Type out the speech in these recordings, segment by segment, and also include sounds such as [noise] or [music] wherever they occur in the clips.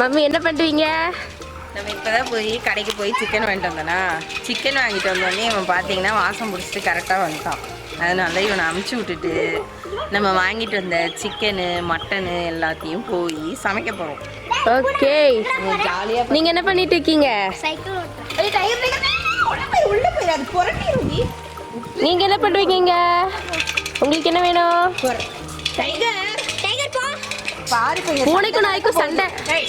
Mummy என்ன பண்ணுவீங்க நம்ம இப்போதான் போய் கடைக்கு போய் சிக்கன் வாங்கிட்டு வந்தோன்னா சிக்கன் வாங்கிட்டு வந்தோடனே இவன் பார்த்தீங்கன்னா வாசம் பிடிச்சிட்டு கரெக்டாக வந்துட்டான். அதனால இவனை அமுச்சு விட்டுட்டு நம்ம வாங்கிட்டு வந்த சிக்கனு மட்டனு எல்லாத்தையும் போய் சமைக்க போகிறோம் ஓகே. ஜாலியாக நீங்க என்ன பண்ணிட்டு இருக்கீங்க? சைக்கிள் ஓட்டுறேன் உள்ள போய் அது புரட்டிடுவி நீங்க என்ன பண்ணுவீங்க உங்களுக்கு என்ன வேணும்? டைகர் பாரு பூனைக்கும் நாய்க்கும் சண்டை.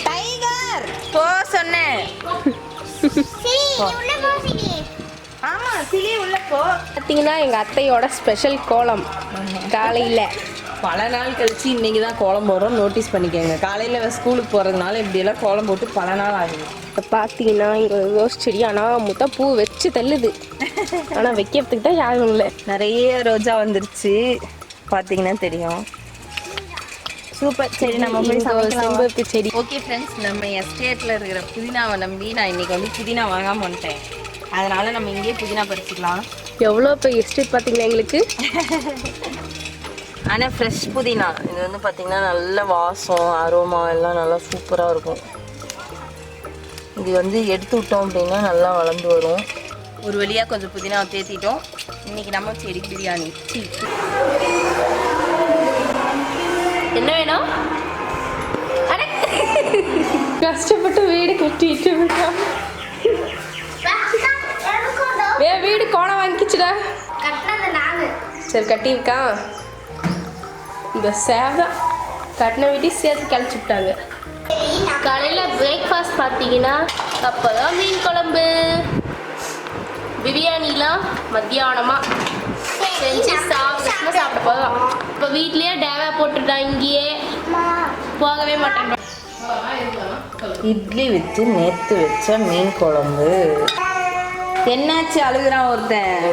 டைகர்! போ சொன்னேன் ஆமா சிலி உள்ள போ. பார்த்தீங்கன்னா எங்க அத்தையோட ஸ்பெஷல் கோலம். காலையில. பல நாள் கழிச்சு இன்னைக்கு தான் கோலம் போடுறோம் நோட்டீஸ் பண்ணிக்கோங்க. காலையில் ஸ்கூலுக்கு போகிறதுனால இப்படியெல்லாம் கோலம் போட்டு பல நாள் ஆகுது. இப்ப பார்த்தீங்கன்னா இங்க ரோஸ் செடி ஆனா முத்தா பூ வச்சு தள்ளுது. ஆனா வைக்கிறதுக்கு தான் யாரும் இல்லை. நிறைய ரோஜா வந்துருச்சு. பார்த்தீங்கன்னா தெரியும். சூப்பர். சரி நம்ம போய் சமைக்கலாம். செம்பருத்தி செடி. ஓகே ஃப்ரெண்ட்ஸ் நம்ம எஸ்டேட்டில் இருக்கிற புதினாவை நம்பி நான் இன்னைக்கு வந்து புதினா வாங்காம வந்துட்டேன். அதனால நம்ம இங்கேயே புதினா பறிச்சுக்கலாம். எவ்வளோ பெரிய எஸ்டேட் பார்த்தீங்களா எங்களுக்கு? [laughs] ஆனால் ஃப்ரெஷ் புதினா. இது வந்து பார்த்தீங்கன்னா நல்ல வாசம் அரோமா எல்லாம் நல்லா சூப்பராக இருக்கும். இது வந்து எடுத்து விட்டோம் அப்படின்னா நல்லா வளர்ந்து வரும். ஒரு வழியாக கொஞ்சம் புதினாவை தேத்திட்டோம். இன்னைக்கு நம்ம செடி பிரியாணி. சீ. என்ன வேணும்! கஷ்டப்பட்டு வீடு கட்டிட்டு விட்டோம் வே வீடு கோணம் வாங்கிச்சுடா சரி கட்டியிருக்கான் இந்த சேவை கட்டின வீட்டி சேர்த்து கழிச்சு விட்டாங்க. காலையில் பிரேக்ஃபாஸ்ட் பார்த்தீங்கன்னா அப்போ தான் மீன் குழம்பு. பிரியாணிலாம் மத்தியானமாக செஞ்சு சாப்பிட்டு வீட்லேயே டேவா போட்டுட்டா இங்கேயே போகவே மாட்டேன் இட்லி வச்சு நேற்று வச்ச மீன் குழம்பு. என்னாச்சு அழுகுறான் ஒருத்தன்?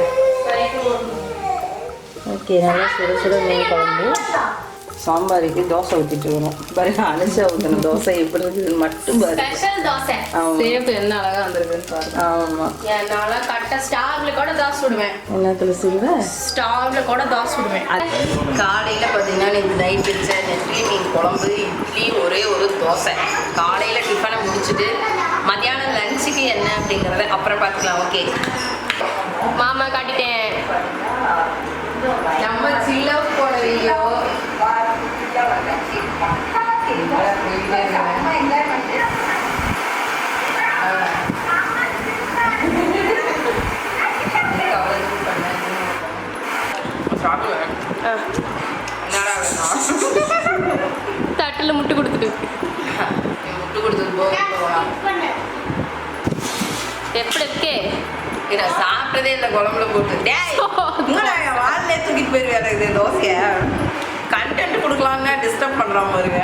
ஓகே நல்லா சுட சுட மீன் குழம்பு. சாம்பாருக்கு தோசை ஊற்றிட்டு வரும் பாருங்க அனுஷா ஊற்றின தோசை எப்படி இருக்குதுன்னு மட்டும் பாருங்க. ஸ்பெஷல் தோசை. சேப்பு என்ன அழகா வந்திருக்குன்னு பாருங்க. ஆமாம் என்னால் கரெக்டாக ஸ்டாவ்ல கூட தோசை விடுவேன் என்னத்துல சொல்லுவ ஸ்டாவ்ல கூட தோசை விடுவேன் காலையில் பார்த்தீங்கன்னா நேற்று நைட் வச்ச நெற்றி மீன் குழம்பு இட்லி ஒரே ஒரு தோசை. காலையில் டிஃபனை முடிச்சுட்டு மத்தியானம் லஞ்சுக்கு என்ன அப்படிங்கிறத அப்புறம் பார்த்துக்கலாம் ஓகே மாமா காட்டிட்டேன். நம்ம சில்ல ஆ தட்டில் முட்டு கொடுத்துட்டு முட்டு கொடுத்தது எப்படி இருக்கே? நான் சாப்பிட்டதே இல்லை குழம்புல போட்டு. வாழ்லே தூக்கிட்டு போயிருவேன் இது தோசையை? கண்டென்ட் கொடுக்கலாம்னா டிஸ்டர்ப் பண்ணுறான் பாருங்க.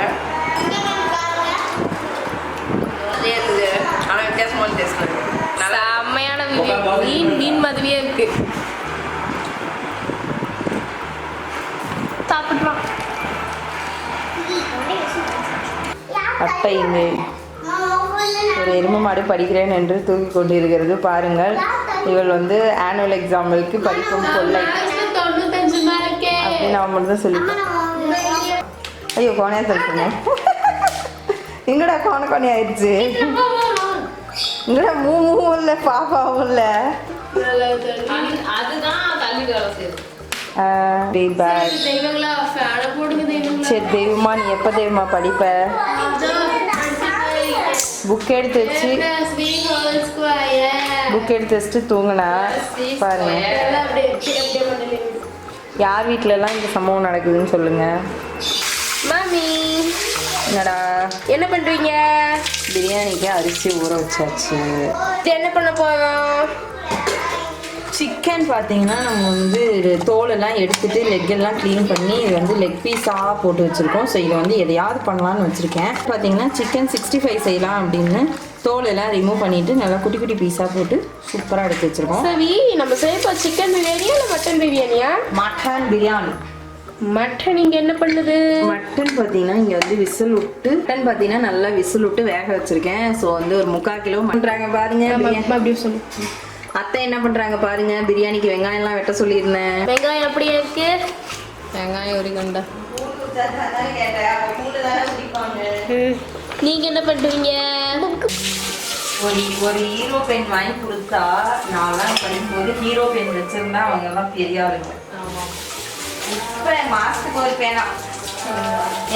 அதே இருக்குது ஆனால் வித்தியாசமான டேஸ்ட் இருக்கு நல்லா செம்மையான வீடியோ மீன் மீன் மாதிரியே இருக்கு. சாப்பிடலாம் அட்டை இங்கு. ஒரு எருமை மாடு படிக்கிறேன் என்று தூங்கி கொண்டிருக்கிறது. பாருங்கள். இவள் வந்து ஆனுவல் எக்ஸாம்பிளுக்கு படிக்கும் கொள்ளை அப்படின்னு நான் மட்டும் தான் சொல்லிட்டேன் ஐயோ கோணையா சொல்லிட்டுங்க எங்கடா கோண கோணி ஆயிடுச்சு? எங்கடா மூ மூவும் இல்லை பாப்பாவும் இல்லை சரி தெய்வமா நீ எப்போ தெய்வமா படிப்ப? புக் எடுத்து வச்சு. புக் எடுத்து வச்சுட்டு தூங்கினா பாருங்க. யார் வீட்டிலலாம் இந்த சம்பவம் நடக்குதுன்னு சொல்லுங்க. மாமி. என்னடா? என்ன பண்றீங்க? பிரியாணிக்கு அரிசி ஊற வச்சாச்சு. இது என்ன பண்ண போறோம்? சிக்கன் பார்த்தீங்கன்னா நம்ம வந்து தோலெல்லாம் எடுத்துட்டு லெக் எல்லாம் க்ளீன் பண்ணி இது வந்து லெக் பீஸாக போட்டு வச்சுருக்கோம். ஸோ இதை வந்து எதையாவது பண்ணலாம்னு வச்சுருக்கேன். பார்த்தீங்கன்னா சிக்கன் சிக்ஸ்டி ஃபைவ் செய்யலாம் அப்படின்னு தோலெல்லாம் ரிமூவ் பண்ணிவிட்டு நல்லா குட்டி குட்டி பீஸாக போட்டு சூப்பராக எடுத்து வச்சுருக்கோம். சரி நம்ம செய்ய சிக்கன் பிரியாணியா இல்லை மட்டன் பிரியாணியா? மட்டன் பிரியாணி. மட்டன் இங்க என்ன பண்ணுது? மட்டன் பார்த்தீங்கன்னா இங்கே வந்து விசில் விட்டு மட்டன் பார்த்தீங்கன்னா நல்லா விசில் விட்டு வேக வச்சுருக்கேன். ஸோ வந்து ஒரு முக்கால் கிலோ பண்ணுறாங்க பாருங்க. அப்படி சொல்லு. அத்தை என்ன பண்ணுறாங்க பாருங்க பிரியாணிக்கு வெங்காயம்லாம் வெட்ட சொல்லியிருந்தேன். வெங்காயம் எப்படி இருக்கு? வெங்காயம் ஒரு கண்டா. நீங்க என்ன பண்ணுவீங்க ஒரு ஒரு ஹீரோ பென் வாங்கி கொடுத்தா நான்லாம் படிக்கும்போது ஹீரோ பென் வச்சிருந்தா அவங்க எல்லாம் பெரிய ஆளுங்க மாசத்துக்கு ஒரு பேனா.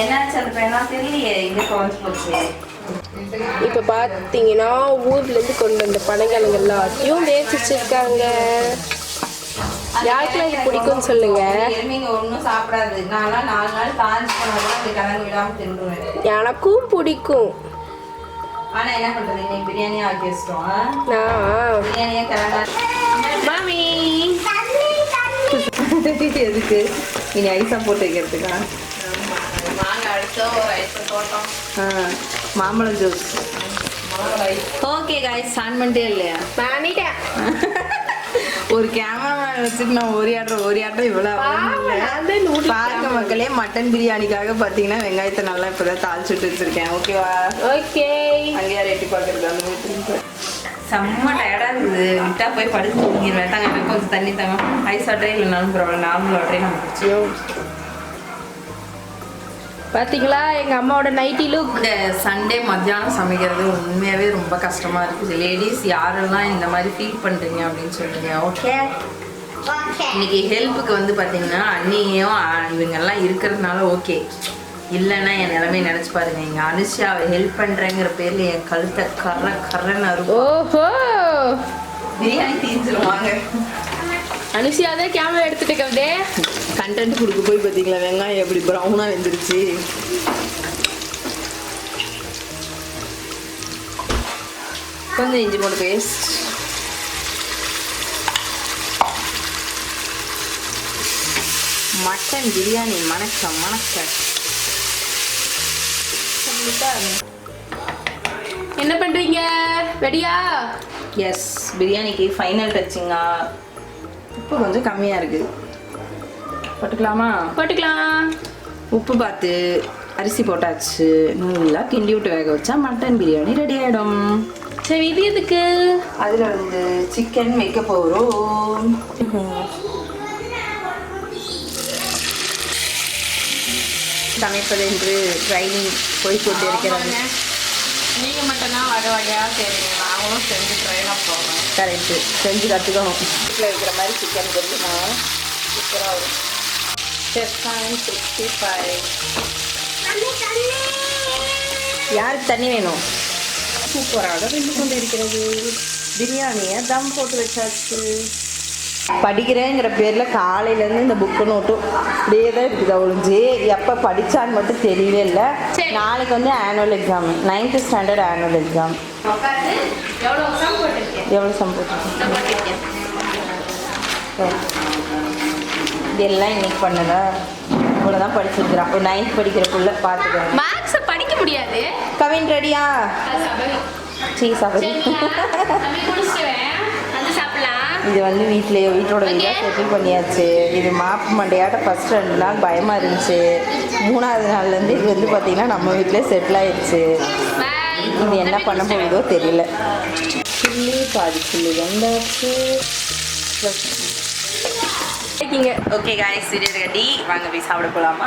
என்னாச்சு அந்த பேனா தெரியலையே இங்க தொலைஞ்சு போச்சு? இப்போ பார்த்தீங்கன்னா ஊர்லேருந்து கொண்டு வந்த பனங்கிழங்கு எல்லாத்தையும் வேச்சு வச்சிருக்காங்க யாருக்கெல்லாம் இது பிடிக்கும்னு சொல்லுங்க? எருமைங்க ஒன்றும் சாப்பிடாது. நான்லாம் நாலு நாள் காஞ்சி போனதெல்லாம் அந்த கிழங்கு விடாம தின்றுவேன். எனக்கும் பிடிக்கும். ஆனா என்ன பண்றது? இன்னைக்கு பிரியாணி ஆக்கி வச்சிட்டோம்? நான் பிரியாணியே கிழங்கா மாமி. எதுக்கு? இனி ஐஸா போட்டு வைக்கிறதுக்கா? மாம்பழம் ஜூஸ் ஓகே காய்ஸ் ஸ்டார்ட் பண்ணிட்டே இல்லையா? பண்ணிட்டேன் ஒரு கேமராமேன் வச்சுட்டு நான் ஒரு ஆட்டம் ஒரு ஆட்டம் இவ்வளோ பாருங்க மக்களே மட்டன் பிரியாணிக்காக பார்த்தீங்கன்னா வெங்காயத்தை நல்லா இப்போதான் தாளிச்சுட்டு வச்சிருக்கேன். ஓகேவா ஓகே அங்கேயா ரெட்டி பார்க்கறது அந்த செம்ம டயர்டாக இருக்குது விட்டா போய் படுத்து தூங்கிடுவேன் தாங்க எனக்கு கொஞ்சம் தண்ணி தாங்க. ஐஸ் வாட்டரே இல்லைனாலும் பரவாயில்ல. நார்மல் வாட்டரே நம்ம குடிச்சிடும் பாத்தீங்களா? எங்க அம்மாவோட நைட்டி லுக் இந்த சண்டே மத்தியானம் சமைக்கிறது உண்மையாகவே ரொம்ப கஷ்டமாக இருக்குது. லேடிஸ் யாரெல்லாம் இந்த மாதிரி ஃபீல் பண்ணுறீங்க அப்படின்னு சொல்லுங்க ஓகே இன்னைக்கு ஹெல்ப்புக்கு வந்து பார்த்தீங்கன்னா அண்ணியும் இவங்கெல்லாம் இருக்கிறதுனால ஓகே இல்லைன்னா என் நிலைமை நினச்சி பாருங்க. எங்கள் அனுஷாவை ஹெல்ப் பண்ணுறேங்கிற பேரில் என் கழுத்தை கர்ற கர்றன்னு இருக்கும் ஓஹோ! பிரியாணி தீஞ்சிருவாங்க அனுஷியா தான் கேமரா எடுத்துட்டு கவிதே கண்டென்ட் கொடுக்க போய் பார்த்தீங்களா? வெங்காயம் எப்படி ப்ரௌனாக வெந்துருச்சு. கொஞ்சம் இஞ்சி போட்டு பேஸ்ட் மட்டன் பிரியாணி மணக்க மணக்க. என்ன பண்றீங்க? ரெடியா எஸ் பிரியாணிக்கு ஃபைனல் டச்சிங்கா உப்பு கொஞ்சம் கம்மியாக இருக்குது போட்டுக்கலாமா? போட்டுக்கலாம். உப்பு பார்த்து அரிசி போட்டாச்சு. நல்லா கிண்டி விட்டு வேக வச்சா மட்டன் பிரியாணி ரெடி ஆகிடும் சரி இது எதுக்கு? அதில் வந்து சிக்கன் வைக்க போகிறோம் சமைப்பது என்று ட்ரைனிங் போய் கொண்டு இருக்கிறது நீங்க மட்டும் தான் வகை வகையா செய்றீங்க நாங்களும் செஞ்சு ட்ரைனாக போகிறோம் கரெக்டு செஞ்சு கற்றுக்கணும் வீட்டில் வைக்கிற மாதிரி சிக்கன் கொஞ்சமா சூப்பராக வரும் செஃபான் சிக்ஸ்டி ஃபைவ் யாருக்கு தண்ணி வேணும்? சூப்பராக வெந்து கொண்டு இருக்கிறது பிரியாணியை தம் போட்டு வச்சாச்சு. படிக்கிறேங்கிற பேரில் காலையிலேருந்து இந்த புக்கு நோட்டும் இப்படியே தான் இருக்குது ஒழிஞ்சு? எப்போ படித்தான்னு மட்டும் தெரியவே இல்லை. நாளைக்கு வந்து annual exam ninth standard annual exam எவ்வளோ சம் போட்டிருக்கேன் எவ்வளோ சம்பளம் இதெல்லாம் இன்னைக்கு பண்ணதா? இவ்வளோ தான் படிச்சிருக்கிறான் ஒரு நைன்த் படிக்கிற புள்ள பார்த்துக்கோங்க மேக்ஸை படிக்க முடியாது. கவின் ரெடியா அது சபரி சீ சாப்பிடு சரிங்களா தம்பி குடிச்சிடுவேன் வந்து சாப்பிடலாம் இது வந்து வீட்லயே வீட்டோட வீடாக செட்டில் பண்ணியாச்சு. இது மாப்பு மண்டையாட்ட ஃபர்ஸ்ட் ரெண்டு நாள் பயமாக இருந்துச்சு. மூணாவது நாள்லேருந்து இது வந்து பார்த்தீங்கன்னா நம்ம வீட்டிலே செட்டில் ஆயிடுச்சு. இது என்ன பண்ண போகுதோ தெரியல. சில்லி பாதி சில்லி வந்தாச்சு. ஓகே காய்ஸ் சீரியல் கட்டி வாங்க போய் சாப்பிட போகலாமா